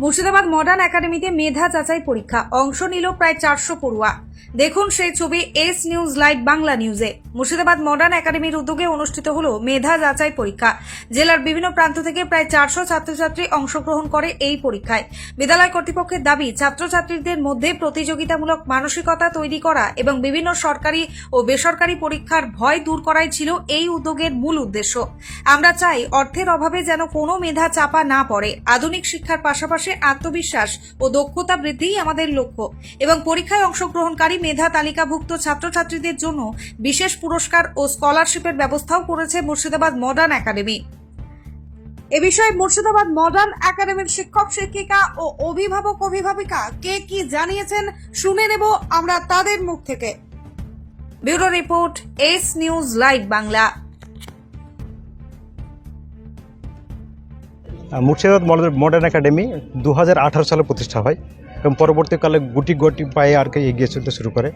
Murshidabad modern একাডেমিতে মেধা যাচাই পরীক্ষা। অংশ নিল প্রায় চারশো পড়ুয়া। দেখুন সেই ছবি এস নিউজ লাইভ বাংলা নিউজে। মুর্শিদাবাদ মডার্ন একাডেমির উদ্যোগে অনুষ্ঠিত হল মেধা যাচাই পরীক্ষা। জেলার বিভিন্ন প্রান্ত থেকে প্রায় চারশো ছাত্রছাত্রী অংশগ্রহণ করে এই পরীক্ষায়। বিদ্যালয় কর্তৃপক্ষের দাবি, ছাত্রছাত্রীদের মধ্যে প্রতিযোগিতামূলক মানসিকতা তৈরি করা এবং বিভিন্ন সরকারি ও বেসরকারি পরীক্ষার ভয় দূর করাই ছিল এই উদ্যোগের মূল উদ্দেশ্য। আমরা চাই অর্থের অভাবে যেন কোনো মেধা চাপা না পড়ে। আধুনিক শিক্ষার পাশাপাশি আত্মবিশ্বাস ও দক্ষতা বৃদ্ধিই আমাদের লক্ষ্য। এবং পরীক্ষায় অংশগ্রহণকারী মেধা তালিকাভুক্ত ছাত্রছাত্রীদের জন্য বিশেষ পুরস্কার ও স্কলারশিপের ব্যবস্থাও করেছে মুর্শিদাবাদ মডার্ন একাডেমি। এ বিষয়ে মুর্শিদাবাদ মডার্ন একাডেমির শিক্ষক, শিক্ষিকা ও অভিভাবক, অভিভাবিকা কে কি জানিয়েছেন শুনে নেব আমরা তাদের মুখ থেকে। Bureau report, S news live Bangla. Murshidabad modern academy দু সালে প্রতিষ্ঠা হয়। এবং পরবর্তীকালে গুটি গুটি পায়ে আর কি এগিয়ে চলতে শুরু করে।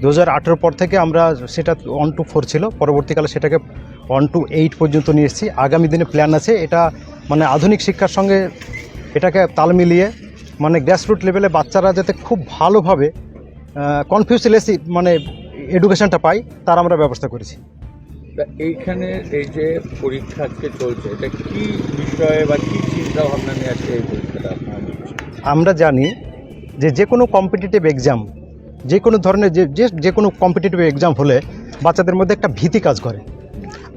দু হাজার আঠেরো পর থেকে আমরা সেটা ওয়ান টু ফোর ছিল। পরবর্তীকালে সেটাকে ওয়ান টু এইট পর্যন্ত নিয়ে এসেছি। আগামী দিনে প্ল্যান আছে এটা মানে আধুনিক শিক্ষার সঙ্গে এটাকে তাল মিলিয়ে মানে গ্রাসরুট লেভেলে বাচ্চারা যাতে খুব ভালোভাবে কনফিউজলেসি মানে এডুকেশনটা পাই তার আমরা ব্যবস্থা করেছি। এইখানে এই যে পরীক্ষা আজকে চলছে এটা কি বিষয়ে বা কি চিন্তা ভাবনা নিয়ে আজকে এই পরীক্ষাটা আমরা জানি যে যে কোনো কম্পিটিটিভ এক্সাম যে কোনো ধরনের যে যে কোনো কম্পিটিটিভ এক্সাম হলে বাচ্চাদের মধ্যে একটা ভীতি কাজ করে।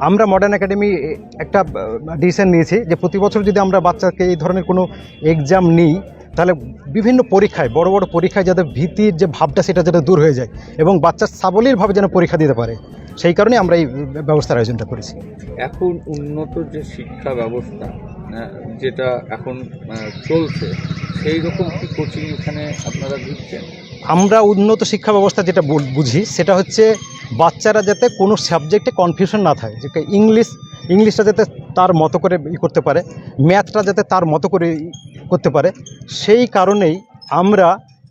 আমরা মডার্ন একাডেমি একটা ডিসিশন নিয়েছি যে প্রতি বছর যদি আমরা বাচ্চাকে এই ধরনের কোনো এক্সাম নিই, তাহলে বিভিন্ন পরীক্ষায়, বড় বড় পরীক্ষায় যাতে ভীতির যে ভাবটা সেটা যাতে দূর হয়ে যায় এবং বাচ্চা সাবলীলভাবে যেন পরীক্ষা দিতে পারে, সেই কারণে আমরা এই ব্যবস্থার আয়োজনটা করেছি। এখন উন্নত যে শিক্ষা ব্যবস্থা যেটা এখন চলছে, সেই রকম কি কোচিং এখানে আপনারা দিচ্ছেন? আমরা উন্নত শিক্ষা ব্যবস্থা যেটা বুঝি, সেটা হচ্ছে বাচ্চারা যাতে কোনো সাবজেক্টে কনফিউশন না থাকে, যে ইংলিশ ইংলিশটা যাতে তার মতো করে ই করতে পারে ম্যাথটা যাতে তার মতো করে করতে পারে, সেই কারণেই আমরা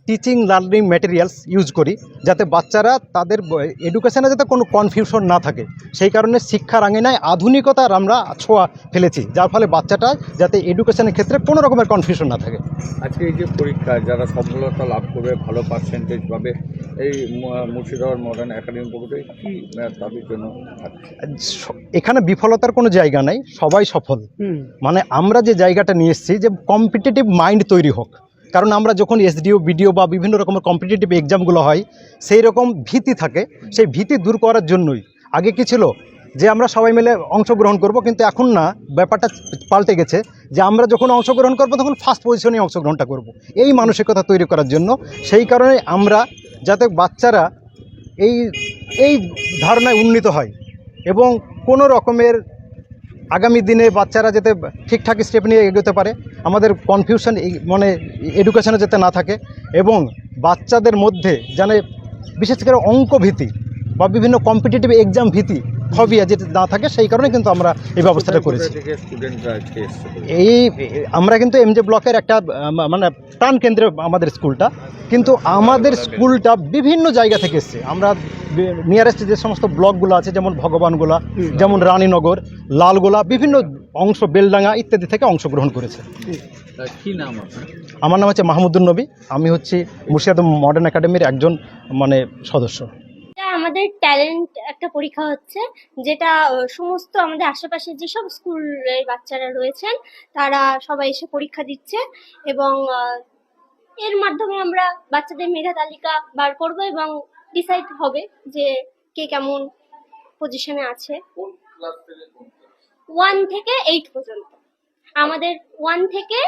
টিচিং লার্নিং ম্যাটেরিয়ালস ইউজ করি যাতে বাচ্চারা তাদের এডুকেশনে যাতে কোনো কনফিউশন না থাকে। সেই কারণে শিক্ষার আঙিনায় আধুনিকতার আমরা ছোঁয়া ফেলেছি যার ফলে বাচ্চাটা যাতে এডুকেশনের ক্ষেত্রে কোনো রকমের কনফিউশন না থাকে। আজকে এই যে পরীক্ষা যারা সফলতা লাভ করবে ভালো পার্সেন্টেজ পাবে এই মুর্শিদাবাদ মডার্ন একাডেমি পক্ষ কি তাদের জন্য এখানে বিফলতার কোনো জায়গা নাই সবাই সফল। মানে আমরা যে জায়গাটা নিয়ে এসেছি যে কম্পিটিটিভ মাইন্ড তৈরি হোক। কারণ আমরা যখন এসডিও বিডিও বা বিভিন্ন রকমের কম্পিটিটিভ এক্সামগুলো হয়, সেই রকম ভীতি থাকে। সেই ভীতি দূর করার জন্যই। আগে কি ছিল? যে আমরা সবাই মিলে অংশগ্রহণ করব, কিন্তু এখন না, ব্যাপারটা পাল্টে গেছে। যে আমরা যখন অংশগ্রহণ করব, তখন ফার্স্ট পজিশনে অংশগ্রহণটা করব। এই মানসিকতা তৈরি করার জন্য, সেই কারণে আমরা যাতে বাচ্চারা এই এই ধারণায় উন্নীত হয় এবং কোনো রকমের আগামী দিনে বাচ্চারা যাতে ঠিকঠাক স্টেপ নিয়ে এগোতে পারে, আমাদের কনফিউশন মানে এডুকেশনে যাতে না থাকে এবং বাচ্চাদের মধ্যে যেন বিশেষ করে অঙ্ক ভীতি বা বিভিন্ন কম্পিটিটিভ এক্সাম ভীতি ফবিয়া যেটা না থাকে সেই কারণে কিন্তু আমরা এই ব্যবস্থাটা করেছি। এই আমরা কিন্তু এমজে ব্লকের একটা মানে প্রাণ কেন্দ্রে আমাদের স্কুলটা। কিন্তু আমাদের স্কুলটা বিভিন্ন জায়গা থেকে এসছে। আমরা নিয়ারেস্ট যে সমস্ত ব্লকগুলো আছে যেমন ভগবানগোলা যেমন রানীনগর লালগোলা বিভিন্ন অংশ বেলডাঙ্গা ইত্যাদি থেকে অংশগ্রহণ করেছে। তা কি নাম আপনার? আমার নাম হচ্ছে মাহমুদুল নবী। আমি হচ্ছি মুর্শিদাবাদ মডার্ন একাডেমির একজন মানে সদস্য। আমাদের ট্যালেন্ট একটা পরীক্ষা হচ্ছে যেটা সমস্ত আমাদের আশেপাশে যেসব স্কুলের বাচ্চারা রয়েছেন তারা সবাই এসে পরীক্ষা দিচ্ছে এবং এর মাধ্যমে আমরা বাচ্চাদের মেধা তালিকা বার করব এবং ডিসাইড হবে যে কে কেমন পজিশনে আছে। ওয়ান থেকে এইট পর্যন্ত। আমাদের ওয়ান থেকে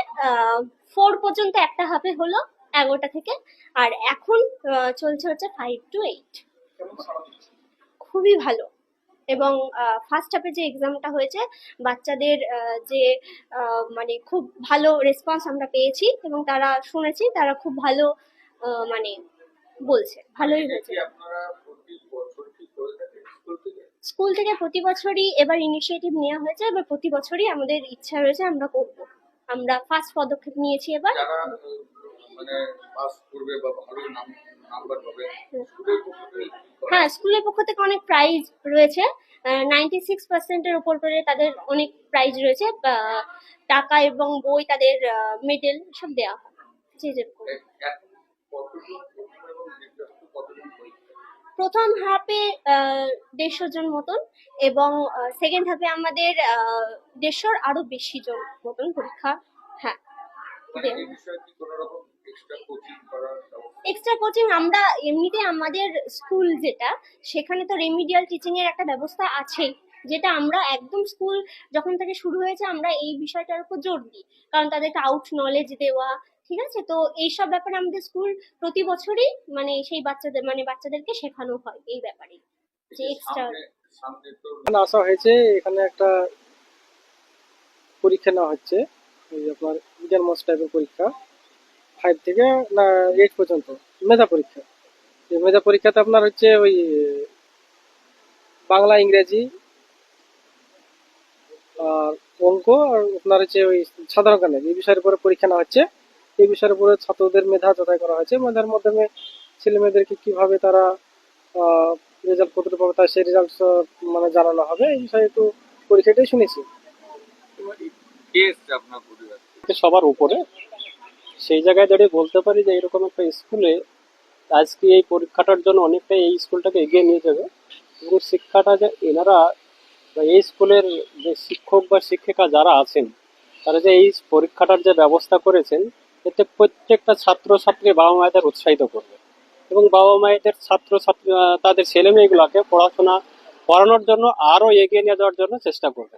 ফোর পর্যন্ত একটা হাফে হলো এগারোটা থেকে আর এখন চলছে হচ্ছে ফাইভ টু এইট খুবই ভালো। এবং ফার্স্ট হাফে যে এক্সামটা হয়েছে বাচ্চাদের যে মানে খুব ভালো রেসপন্স আমরা পেয়েছি এবং তারা শুনেছি তারা খুব ভালো মানে বলছে ভালোই হয়েছে স্কুল থেকে? প্রতি বছরই এবার ইনিশিয়েটিভ নেওয়া হয়েছে এবার প্রতি বছরই আমাদের ইচ্ছা রয়েছে আমরা করব। আমরা ফার্স্ট পদক্ষেপ নিয়েছি এবার। মানে পাস করবে বা ভালো নাম নাম্বার পাবে। হ্যাঁ স্কুলের পক্ষ থেকে অনেক প্রাইজ রয়েছে। নাইনটি সিক্স পার্সেন্টের উপর করে তাদের অনেক প্রাইজ রয়েছে। টাকা এবং বই তাদের মেডেল সব দেওয়া হয়। যে প্রথম হাফে দেড়শো জন মতন এবং সেকেন্ড হাফে আমাদের দেড়শোর আরও বেশি জন মতন পরীক্ষা। হ্যাঁ। এক্সট্রা কোচিং আমরা এমনিতে আমাদের স্কুল যেটা সেখানে তো রেমিডিয়াল টিচিং এর একটা ব্যবস্থা আছেই যেটা আমরা একদম স্কুল যখন থেকে শুরু হয়েছে আমরা এই বিষয়টার উপর জোর দিই। কারণ তাদেরকে আউট নলেজ দেওয়া ঠিক আছে? তো এইসব ব্যাপারে আমাদের স্কুল প্রতি বছরই মানে সেই বাচ্চাদের মানে বাচ্চাদেরকে শেখানো হয় এই ব্যাপারে যে এক্সট্রা আসা হয়েছে এখানে একটা পরীক্ষা নেওয়া হচ্ছে। ওই আপনার মিডিয়াম মোস্ট টাইপের পরীক্ষা ফাইভ থেকে না এইট পর্যন্ত, মেধা পরীক্ষা। এই মেধা পরীক্ষাতে আপনার হচ্ছে ওই, বাংলা, ইংরেজি আর অঙ্ক আর আপনার হচ্ছে ওই সাধারণ জ্ঞানের এই বিষয়ের উপরে পরীক্ষা নেওয়া হচ্ছে। এই বিষয়ের উপরে ছাত্রদের মেধা যাচাই করা হয়েছে। মেধার মাধ্যমে ছেলে মেয়েদেরকে কীভাবে তারা রেজাল্ট কতটা পাবে, তার সেই রেজাল্ট মানে জানানো হবে। এই বিষয়ে একটু পরীক্ষাটাই শুনেছি। সবার উপরে। সেই জায়গায় দাঁড়িয়ে বলতে পারি যে এরকম একটা স্কুলে আজকে এই পরীক্ষাটার জন্য অনেকটাই এই স্কুলটাকে এগিয়ে নিয়ে যাবে। এবং শিক্ষাটা যে এনারা বা এই স্কুলের যে শিক্ষক বা শিক্ষিকা যারা আছেন, তারা যে এই পরীক্ষাটার যে ব্যবস্থা করেছেন, এতে প্রত্যেকটা ছাত্র ছাত্রী বাবা মায়েদের উৎসাহিত করবে। এবং বাবা মায়েদের ছাত্র তাদের ছেলে মেয়েগুলোকে পড়াশোনা করানোর জন্য আরও এগিয়ে নিয়ে যাওয়ার জন্য চেষ্টা করবে